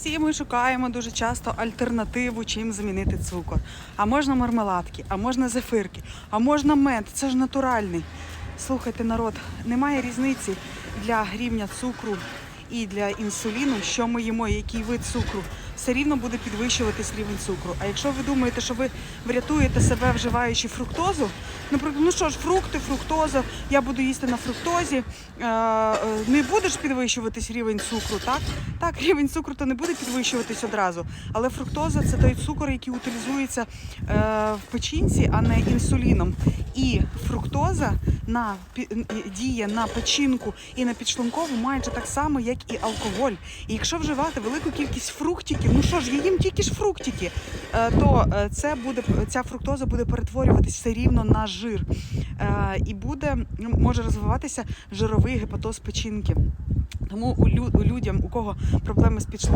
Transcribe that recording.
Всі ми шукаємо дуже часто альтернативу, чим замінити цукор. А можна мармеладки, а можна зефирки, а можна мед. Це ж натуральний. Слухайте, народ, немає різниці для рівня цукру і для інсуліну, що ми їмо, який вид цукру. Все рівно буде підвищуватись рівень цукру. А якщо ви думаєте, що ви врятуєте себе, вживаючи фруктозу, наприклад, ну що ж, фрукти, фруктоза, я буду їсти на фруктозі, е, е, не будеш підвищуватись рівень цукру, так? Так, рівень цукру то не буде підвищуватись одразу. Але фруктоза це той цукор, який утилізується е, в печінці, а не інсуліном. І фруктоза на діє на печінку і на підшлункову майже так само, як і алкоголь. І якщо вживати велику кількість фруктиків, ну що ж, я їм тільки ж фруктики, е, то е, це буде ця фруктоза буде перетворюватися все рівно на жир. Е, І буде ну, може розвиватися жировий гепатоз печінки. Тому у людям, у кого проблеми з підшлунком,